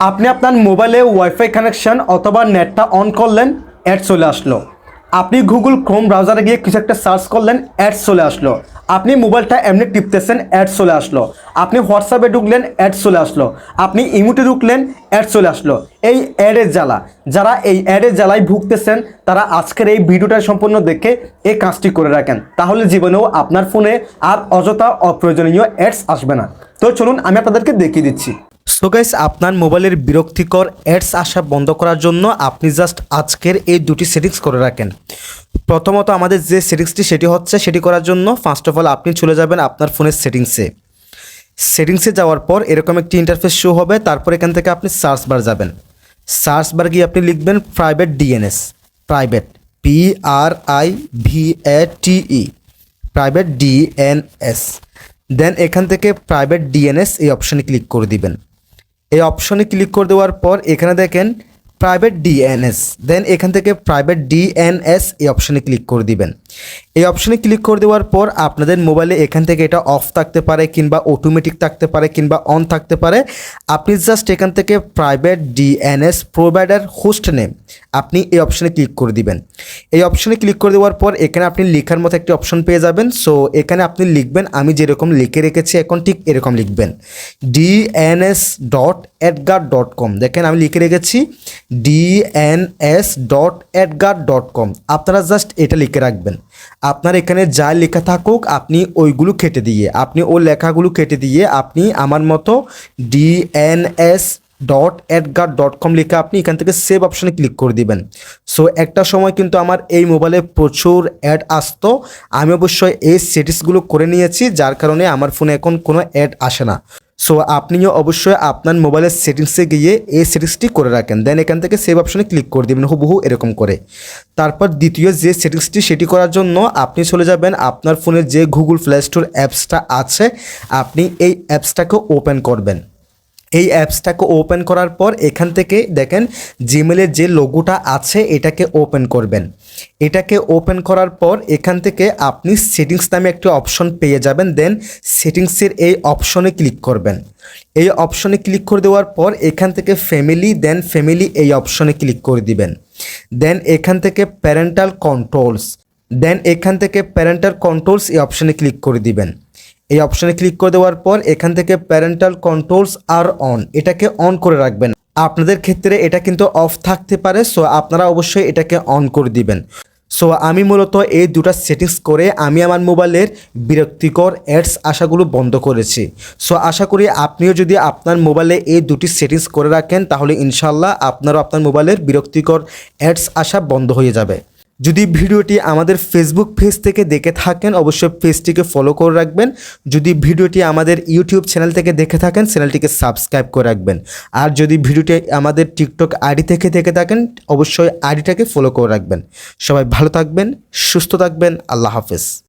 আপনি আপনার মোবাইলে ওয়াইফাই কানেকশন অথবা নেটটা অন করলেন অ্যাড চলে আসলো। আপনি গুগল ক্রোম ব্রাউজারে গিয়ে কিছু একটা সার্চ করলেন অ্যাডস চলে আসলো। আপনি মোবাইলটা এমনি টিপতেছেন অ্যাড চলে আসলো। আপনি হোয়াটসঅ্যাপে ঢুকলেন অ্যাড চলে আসলো। আপনি ইমুটে ঢুকলেন অ্যাড চলে আসলো। এই অ্যাডের জ্বালা, যারা এই অ্যাডের জ্বালায় ভুগতেছেন, তারা আজকের এই ভিডিওটা সম্পূর্ণ দেখে এই কাজটি করে রাখেন। তাহলে জীবনেও আপনার ফোনে আর অযথা অপ্রয়োজনীয় অ্যাডস আসবে না। তো চলুন, আমি আপনাদেরকে দেখিয়ে দিচ্ছি। সো গাইস আপনার মোবাইলের বিরক্তিকর অ্যাডস আসা বন্ধ করার জন্য আপনি জাস্ট আজকের এই দুটি সেটিংস করে রাখেন। প্রথমত আমাদের যে সেটিংসটি সেটি হচ্ছে, সেটি করার জন্য ফার্স্ট অফ অল আপনি চলে যাবেন আপনার ফোনের সেটিংসে সেটিংসে যাওয়ার পর এরকম একটি ইন্টারফেস শো হবে, তারপর এখান থেকে আপনি সার্চ বার যাবেন। সার্চ বার গিয়ে আপনি লিখবেন private DNS private P R I V A T E private DNS দেন এখান থেকে প্রাইভেট ডিএনএস এই অপশানে ক্লিক করে দিবেন। এই অপশনে ক্লিক করে দেওয়ার পর এখানে দেখেন প্রাইভেট ডিএনএস দেন এখান থেকে প্রাইভেট ডিএনএস এই অপশনে ক্লিক করে দিবেন। এই অপশনে ক্লিক করে দেওয়ার পর আপনাদের মোবাইলে এখান থেকে এটা অফ থাকতে পারে কিংবা অটোমেটিক থাকতে পারে কিংবা অন থাকতে পারে। আপনি জাস্ট এখান থেকে private DNS provider host name আপনি এই অপশনে ক্লিক করে দিবেন। এই অপশনে ক্লিক করে দেওয়ার পর এখানে আপনি লেখার মতো একটি অপশন পেয়ে যাবেন। সো এখানে আপনি লিখবেন, আমি যেরকম লিখে রেখেছি এখন ঠিক এরকম লিখবেন। DNS dot AdGuard dot com দেখেন আমি লিখে রেখেছি DNS dot AdGuard dot com আপনারা জাস্ট এটা লিখে রাখবেন। আপনার এখানে যা লেখা থাকুক, আপনি ওইগুলো কেটে দিয়ে, আপনি ওই লেখাগুলো কেটে দিয়ে আপনি আমার মতো DNS dot AdGuard dot com লিখে আপনি এখান থেকে সেভ অপশানে ক্লিক করে দিবেন। সো একটা সময় কিন্তু আমার এই মোবাইলে প্রচুর অ্যাড আসতো। আমি অবশ্যই এই সেটিংসগুলো করে নিয়েছি, যার কারণে আমার ফোনে এখন কোনো অ্যাড আসে না। সো আপনিও অবশ্যই আপনার মোবাইলের সেটিংসে গিয়ে এই সেটিংসটি করে রাখেন। দেন এখান থেকে সেভ অপশনে ক্লিক করে দেবেন, হুবহু এরকম করে। তারপর দ্বিতীয় যে সেটিংসটি সেটি করার জন্য আপনি চলে যাবেন আপনার ফোনের যে গুগল প্লে স্টোর অ্যাপসটা আছে, আপনি এই অ্যাপসটাকে ওপেন করবেন। এই অ্যাপসটাকে ওপেন করার পর এখান থেকে দেখেন জিমেলের যে লোগোটা আছে, এটাকে ওপেন করবেন। এটাকে ওপেন করার পর এখান থেকে আপনি সেটিংস নামে একটি অপশন পেয়ে যাবেন, দেন সেটিংসের এই অপশনে ক্লিক করবেন। এই অপশনে ক্লিক করে দেওয়ার পর এখান থেকে ফ্যামিলি দেন ফ্যামিলি এই অপশনে ক্লিক করে দিবেন। দেন এখান থেকে প্যারেন্টাল কন্ট্রোলস দেন এখান থেকে প্যারেন্টাল কন্ট্রোলস এই অপশনে ক্লিক করে দিবেন। এই অপশনে ক্লিক করে দেওয়ার পর এখান থেকে প্যারেন্টাল কন্ট্রোলস আর অন এটাকে অন করে রাখবেন। আপনাদের ক্ষেত্রে এটা কিন্তু অফ থাকতে পারে সো আপনারা অবশ্যই এটাকে অন করে দিবেন। সো আমি মূলত এই দুটো সেটিংস করে আমি আমার মোবাইলের বিরক্তিকর অ্যাডস আশাগুলো বন্ধ করেছি। সো আশা করি আপনিও যদি আপনার মোবাইলে এই দুটি সেটিংস করে রাখেন, তাহলে ইনশাল্লাহ আপনারও আপনার মোবাইলের বিরক্তিকর অ্যাডস আসা বন্ধ হয়ে যাবে। যদি ভিডিওটি আমাদের ফেসবুক পেজ থেকে দেখে থাকেন, অবশ্যই পেজটিকে ফলো করে রাখবেন। যদি ভিডিওটি আমাদের ইউটিউব চ্যানেল থেকে দেখে থাকেন চ্যানেলটিকে সাবস্ক্রাইব করে রাখবেন। আর যদি ভিডিওটি আমাদের টিকটক আইডি থেকে দেখে থাকেন, অবশ্যই আইডিটাকে ফলো করে রাখবেন। সবাই ভালো থাকবেন, সুস্থ থাকবেন, আল্লাহ হাফেজ।